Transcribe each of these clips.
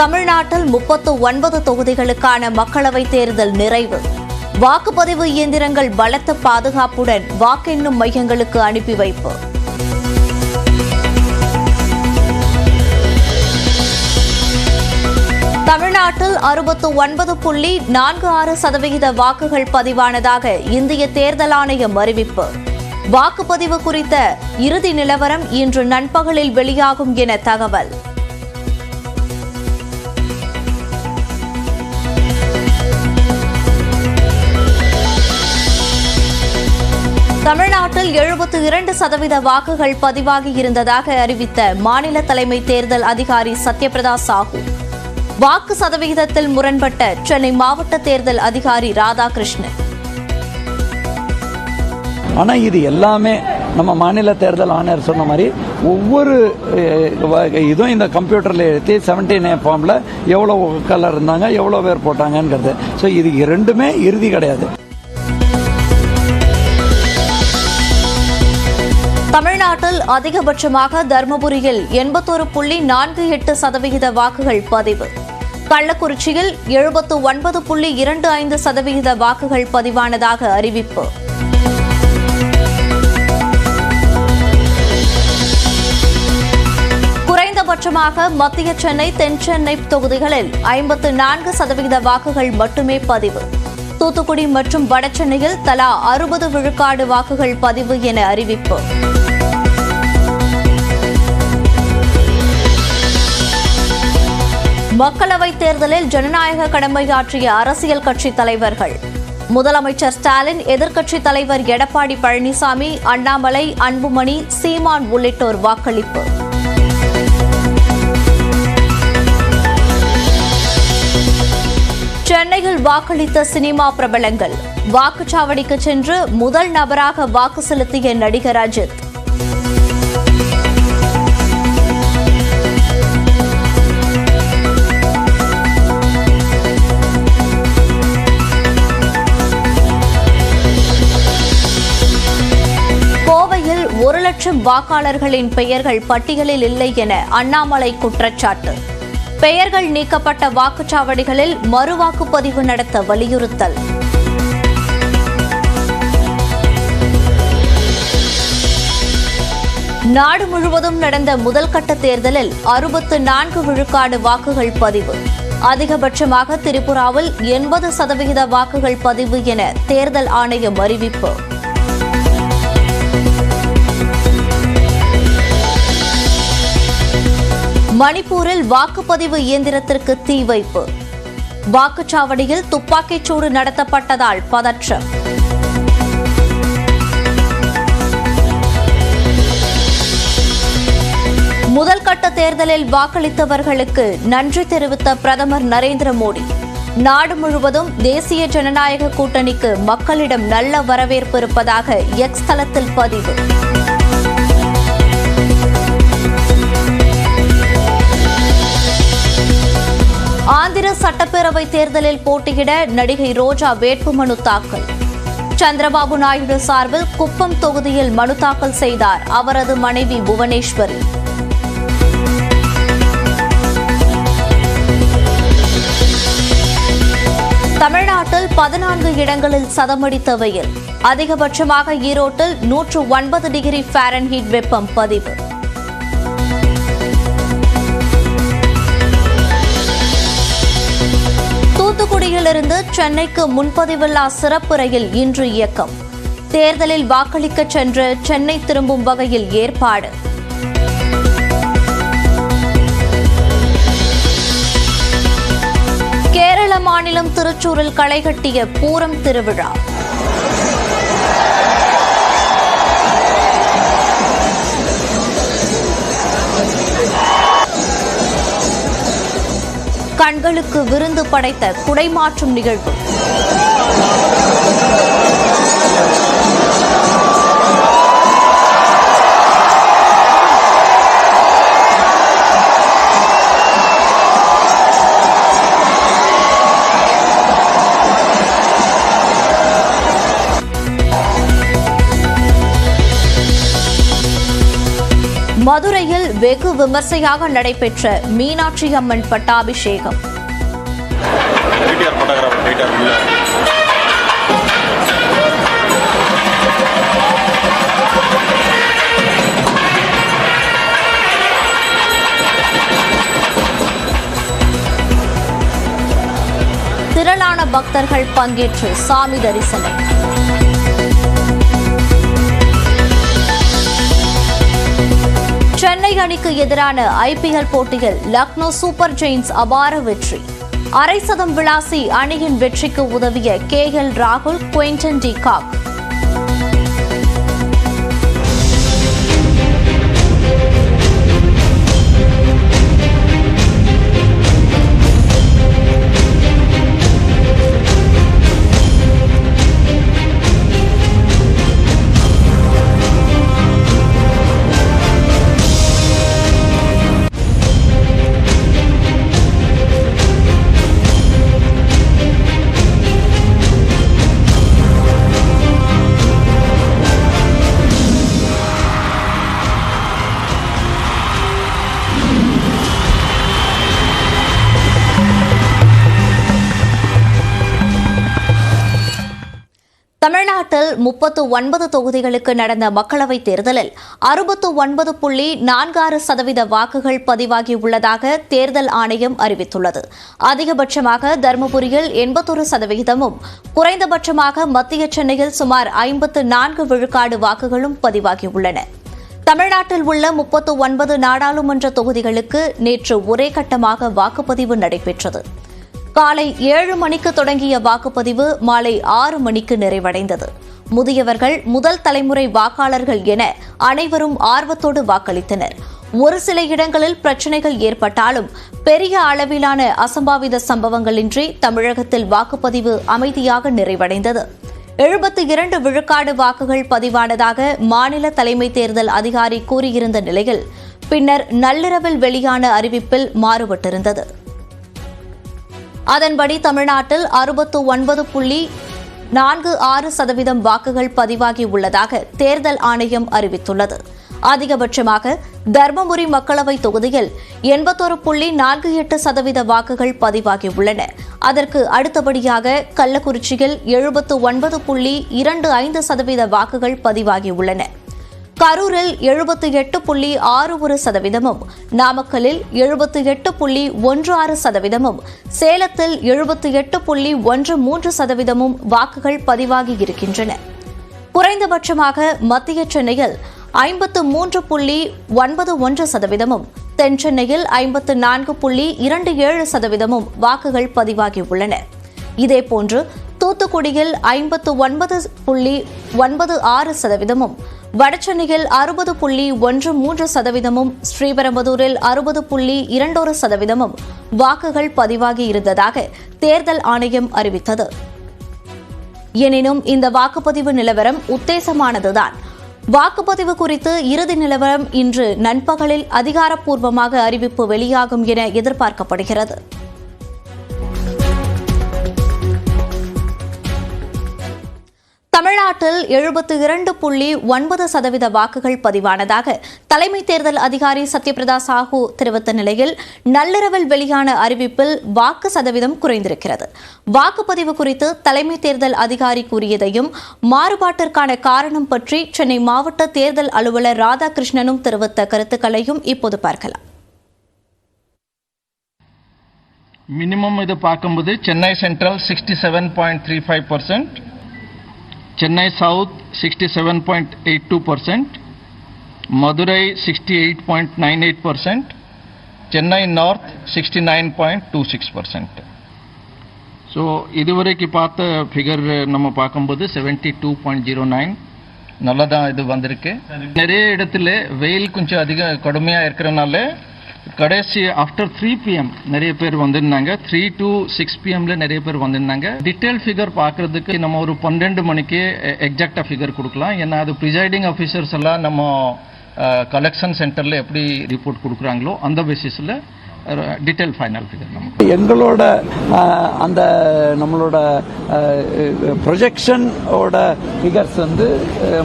தமிழ்நாட்டில் முப்பத்து ஒன்பது தொகுதிகளுக்கான மக்களவைத் தேர்தல் நிறைவு. வாக்குப்பதிவு இயந்திரங்கள் பலத்த பாதுகாப்புடன் வாக்கெண்ணும் மையங்களுக்கு அனுப்பி வைப்பு. தமிழ்நாட்டில் அறுபத்து ஒன்பது புள்ளி நான்கு ஆறு சதவிகித வாக்குகள் பதிவானதாக இந்திய தேர்தல் ஆணையம் அறிவிப்பு. வாக்குப்பதிவு குறித்த இறுதி நிலவரம் இன்று நண்பகலில் வெளியாகும் என தகவல். தமிழ்நாட்டில் எழுபத்து இரண்டு சதவீத வாக்குகள் பதிவாகி இருந்ததாக அறிவித்த மாநில தலைமை தேர்தல் அதிகாரி சத்யபிரதா சாஹூ. வாக்கு சதவிகிதத்தில் முரண்பட்ட சென்னை மாவட்ட தேர்தல் அதிகாரி ராதாகிருஷ்ணன். ஆனால் இது எல்லாமே நம்ம மாநில தேர்தல் ஆணையர் சொன்ன மாதிரி ஒவ்வொரு இதுவும் இந்த கம்ப்யூட்டரில் எழுதி செவன்டீன் ஏ ஃபார்மில் எவ்வளோ கலர் இருந்தாங்க எவ்வளோ பேர் போட்டாங்கங்கிறது. ஸோ இது ரெண்டுமே இறுதி கிடையாது. தமிழ்நாட்டில் அதிகபட்சமாக தருமபுரியில் எண்பத்தோரு புள்ளி நான்கு எட்டு சதவிகித வாக்குகள் பதிவு. கள்ளக்குறிச்சியில் எழுபத்து ஒன்பது புள்ளி இரண்டு ஐந்து சதவிகித வாக்குகள் பதிவானதாக அறிவிப்பு. குறைந்தபட்சமாக மத்திய சென்னை தென் சென்னை தொகுதிகளில் ஐம்பத்து நான்கு சதவிகித வாக்குகள் மட்டுமே பதிவு. தூத்துக்குடி மற்றும் வடசென்னையில் தலா அறுபது விழுக்காடு வாக்குகள் பதிவு என அறிவிப்பு. மக்களவைத் தேர்தலில் ஜனநாயக கடமையாற்றிய அரசியல் கட்சித் தலைவர்கள். முதலமைச்சர் ஸ்டாலின் எதிர்க்கட்சித் தலைவர் எடப்பாடி பழனிசாமி அண்ணாமலை அன்புமணி சீமான் உள்ளிட்டோர் வாக்களிப்பு. சென்னையில் வாக்களித்த சினிமா பிரபலங்கள். வாக்குச்சாவடிக்கு சென்று முதல் நபராக வாக்கு செலுத்திய நடிகர் அஜித். மற்றும் வாக்காளர்களின் பெயர்கள் பட்டியலில் இல்லை என அண்ணாமலை குற்றச்சாட்டு. பெயர்கள் நீக்கப்பட்ட வாக்குச்சாவடிகளில் மறுவாக்குப்பதிவு நடத்த வலியுறுத்தல். நாடு முழுவதும் நடந்த முதல் கட்ட தேர்தலில் அறுபத்து நான்கு விழுக்காடு வாக்குகள் பதிவு. அதிகபட்சமாக திரிபுராவில் எண்பது சதவிகித வாக்குகள் பதிவு என தேர்தல் ஆணையம் அறிவிப்பு. மணிப்பூரில் வாக்குப்பதிவு இயந்திரத்திற்கு தீ வைப்பு. வாக்குச்சாவடியில் துப்பாக்கிச்சூடு நடத்தப்பட்டதால் பதற்றம். முதல்கட்ட தேர்தலில் வாக்களித்தவர்களுக்கு நன்றி தெரிவித்த பிரதமர் நரேந்திர மோடி. நாடு முழுவதும் தேசிய ஜனநாயக கூட்டணிக்கு மக்களிடம் நல்ல வரவேற்பு இருப்பதாக எக்ஸ் தளத்தில் பதிவு. ஆந்திர சட்டப்பேரவை தேர்தலில் போட்டியிட நடிகை ரோஜா வேட்புமனு தாக்கல். சந்திரபாபு நாயுடு சார்பில் குப்பம் தொகுதியில் மனு தாக்கல் செய்தார் அவரது மனைவி புவனேஸ்வரி. தமிழ்நாட்டில் பதினான்கு இடங்களில் சதமடித்த வெயில் அதிகபட்சமாக ஈரோட்டில் நூற்று ஒன்பது டிகிரி ஃபாரன்ஹீட் வெப்பம் பதிவு. தூத்துக்குடியிலிருந்து சென்னைக்கு முன்பதிவில்லா சிறப்பு ரயில் இன்று இயக்கம். தேர்தலில் வாக்களிக்க சென்று சென்னை திரும்பும் வகையில் ஏற்பாடு. கேரள மாநிலம் திருச்சூரில் களைகட்டிய பூரம் திருவிழா. கண்களுக்கு விருந்து படைத்த குடைமாற்றும் நிகழ்வு. மதுரையில் வெகு விமர்சையாக நடைபெற்ற மீனாட்சி அம்மன் பட்டாபிஷேகம். திரளான பக்தர்கள் பங்கேற்று சாமி தரிசனம். சென்னை அணிக்கு எதிரான ஐபிஎல் போட்டியில் லக்னோ சூப்பர் ஜெயின்ஸ் அபார வெற்றி. அரை சதம் விளாசி அணியின் வெற்றிக்கு உதவிய கே எல் ராகுல் குயின்டன் டி காக். தமிழ்நாட்டில் முப்பத்து ஒன்பது தொகுதிகளுக்கு நடந்த மக்களவைத் தேர்தலில் அறுபத்து ஒன்பது புள்ளி நான்காறு சதவீத வாக்குகள் பதிவாகியுள்ளதாக தேர்தல் ஆணையம் அறிவித்துள்ளது. அதிகபட்சமாக தருமபுரியில் எண்பத்தொரு சதவிகிதமும் குறைந்தபட்சமாக மத்திய சென்னையில் சுமார் ஐம்பத்து நான்கு விழுக்காடு வாக்குகளும் பதிவாகியுள்ளன தமிழ்நாட்டில் உள்ள முப்பத்து ஒன்பது நாடாளுமன்ற தொகுதிகளுக்கு நேற்று ஒரே கட்டமாக வாக்குப்பதிவு நடைபெற்றது. காலை ஏழு மணிக்கு தொடங்கிய வாக்குப்பதிவு மாலை ஆறு மணிக்கு நிறைவடைந்தது. முதியவர்கள் முதல் தலைமுறை வாக்காளர்கள் என அனைவரும் ஆர்வத்தோடு வாக்களித்தனர். ஒரு சில இடங்களில் பிரச்சினைகள் ஏற்பட்டாலும் பெரிய அளவிலான அசம்பாவித சம்பவங்களின்றி தமிழகத்தில் வாக்குப்பதிவு அமைதியாக நிறைவடைந்தது. எழுபத்தி இரண்டு விழுக்காடு வாக்குகள் பதிவானதாக மாநில தலைமை தேர்தல் அதிகாரி கூறியிருந்த நிலையில் பின்னர் நள்ளிரவில் வெளியான அறிவிப்பில் மாறுபட்டிருந்தது. அதன்படி தமிழ்நாட்டில் அறுபத்து ஒன்பது புள்ளி நான்கு ஆறு சதவீதம் வாக்குகள் பதிவாகி உள்ளதாக தேர்தல் ஆணையம் அறிவித்துள்ளது. அதிகபட்சமாக தர்மபுரி மக்களவை தொகுதியில் எண்பத்தொரு புள்ளி நான்கு எட்டு சதவீத வாக்குகள் பதிவாகியுள்ளன. அதற்கு அடுத்தபடியாக கள்ளக்குறிச்சியில் எழுபத்து ஒன்பது புள்ளி இரண்டு ஐந்து சதவீத வாக்குகள் பதிவாகியுள்ளன. கரூரில் எழுபத்தி எட்டு புள்ளி ஆறு ஒரு சதவீதமும் நாமக்கலில் எழுபத்தி எட்டு புள்ளி ஒன்று ஆறு சதவீதமும் சேலத்தில் எழுபத்தி எட்டு புள்ளி ஒன்று மூன்று சதவீதமும் வாக்குகள் பதிவாகி இருக்கின்றன. குறைந்தபட்சமாக மத்திய சென்னையில் ஐம்பத்து மூன்று புள்ளி ஒன்பது ஒன்று சதவீதமும் தென் சென்னையில் ஐம்பத்து நான்கு புள்ளி இரண்டு ஏழு சதவீதமும் வாக்குகள் பதிவாகியுள்ளன இதேபோன்று தூத்துக்குடியில் ஐம்பத்து ஒன்பது புள்ளி ஒன்பது ஆறு சதவீதமும் வடசென்னையில் அறுபது புள்ளி ஒன்று மூன்று சதவீதமும் ஸ்ரீபெரும்புதூரில் அறுபது புள்ளி இரண்டொரு சதவீதமும் வாக்குகள் பதிவாகி இருந்ததாக தேர்தல் ஆணையம் அறிவித்தது. எனினும் இந்த வாக்குப்பதிவு நிலவரம் உத்தேசமானதுதான். வாக்குப்பதிவு குறித்து இறுதி நிலவரம் இன்று நண்பகலில் அதிகாரப்பூர்வமாக அறிவிப்பு வெளியாகும் என எதிர்பார்க்கப்படுகிறது. தமிழ்நாட்டில் எழுபத்தி இரண்டு புள்ளி ஒன்பது சதவீத வாக்குகள் பதிவானதாக தலைமை தேர்தல் அதிகாரி சத்யபிரதா சாஹூ தெரிவித்த நிலையில் நள்ளிரவில் வெளியான அறிவிப்பில் வாக்கு சதவீதம் குறைந்திருக்கிறது. வாக்குப்பதிவு குறித்து தலைமை தேர்தல் அதிகாரி கூறியதையும் மாறுபாட்டிற்கான காரணம் பற்றி சென்னை மாவட்ட தேர்தல் அலுவலர் ராதாகிருஷ்ணனும் தெரிவித்த கருத்துக்களையும் இப்போது பார்க்கலாம். மினிமம் இது பார்க்கும்போது Chennai central sixty seven point three five percent Chennai south sixty seven point eight two percent Madurai sixty eight point nine eight percent Chennai north sixty nine point two six percent so இதுவரைக்கு பார்த்த figure நம்ம பார்க்கும்போது seventy two point zero nine நல்லதான் இது வந்திருக்கு. நிறைய இடத்துல வெயில் கொஞ்சம் அதிக கடுமையாக இருக்கிறனால கடைசி ஆஃப்டர் த்ரீ பிஎம் நிறைய பேர் வந்திருந்தாங்க. த்ரீ டு சிக்ஸ் பிஎம்ல நிறைய பேர் வந்திருந்தாங்க. டீட்டெயில் ஃபிகர் பார்க்கறதுக்கு நம்ம ஒரு பன்னெண்டு மணிக்கு எக்ஸாக்டா ஃபிகர் கொடுக்கலாம். ஏன்னா அது ப்ரிசைடிங் ஆஃபீஸர்ஸ் எல்லாம் நம்ம கலெக்ஷன் சென்டர்ல எப்படி ரிப்போர்ட் கொடுக்குறாங்களோ அந்த பேசிஸில் டீட்டெயில் ஃபைனல் ஃபிகர் நமக்கு எங்களோட அந்த நம்மளோட ப்ரொஜெக்ஷனோட ஃபிகர்ஸ் வந்து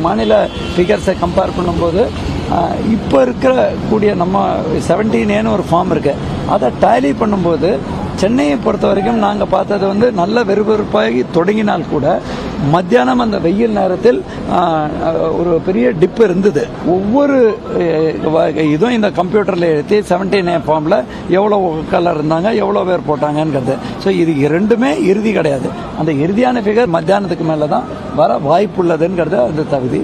மாநில ஃபிகர்ஸை கம்பேர் பண்ணும்போது இப்போ இருக்கிற கூடிய நம்ம செவன்டீன் ஏன்னு ஒரு ஃபார்ம் இருக்குது அதை டேலி பண்ணும்போது சென்னையை பொறுத்த வரைக்கும் நாங்கள் பார்த்தது வந்து நல்ல வெறுவெறுப்பாகி தொடங்கினால் கூட மத்தியானம் அந்த வெயில் நேரத்தில் ஒரு பெரிய டிப் இருந்தது. ஒவ்வொரு இதுவும் இந்த கம்ப்யூட்டரில் எழுத்தி செவன்டீன் ஏ ஃபார்மில் எவ்வளோ கலர் இருந்தாங்க எவ்வளோ பேர் போட்டாங்கங்கிறது. ஸோ இது ரெண்டுமே இறுதி கிடையாது. அந்த இறுதியான ஃபிகர் மத்தியானத்துக்கு மேலே தான் வர வாய்ப்புள்ளதுங்கிறது அந்த தகுதி.